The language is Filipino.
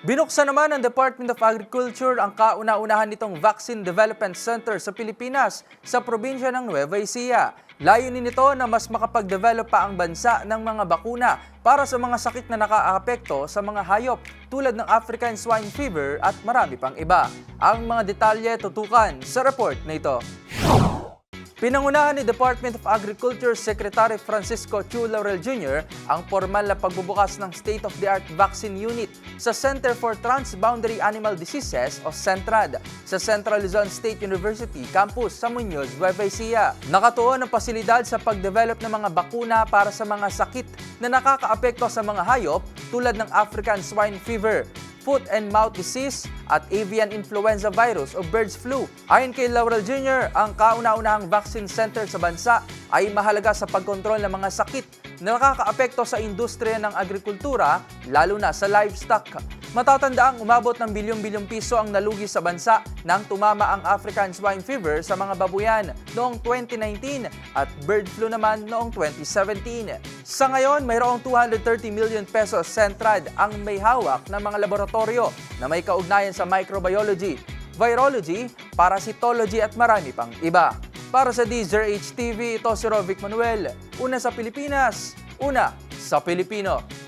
Binuksan naman ng Department of Agriculture ang kauna-unahan nitong Vaccine Development Center sa Pilipinas sa probinsya ng Nueva Ecija. Layunin nito na mas makapag-develop pa ang bansa ng mga bakuna para sa mga sakit na nakaapekto sa mga hayop tulad ng African Swine Fever at marami pang iba. Ang mga detalye tutukan sa report na ito. Pinangunahan ni Department of Agriculture Secretary Francisco Chu Laurel Jr. ang formal na pagbubukas ng state-of-the-art vaccine unit sa Center for Transboundary Animal Diseases o CENTRAD sa Central Luzon State University campus sa Muñoz, Nueva Ecija. Nakatuon ang pasilidad sa pagdevelop ng mga bakuna para sa mga sakit na nakakaapekto sa mga hayop tulad ng African Swine Fever, foot and mouth disease at avian influenza virus o birds flu. Ayon kay Laurel Jr., ang kauna-unahang vaccine center sa bansa ay mahalaga sa pagkontrol ng mga sakit na nakakaapekto sa industriya ng agrikultura, lalo na sa livestock. Matatanda ang umabot ng bilyong-bilyong piso ang nalugi sa bansa nang tumama ang African swine fever sa mga babuyan noong 2019 at bird flu naman noong 2017. Sa ngayon, mayroong 230 million pesos Centrad ang may hawak ng mga laboratorio na may kaugnayan sa microbiology, virology, parasitology at marami pang iba. Para sa DZRH TV, ito si Rovic Manuel. Una sa Pilipinas, una sa Pilipino.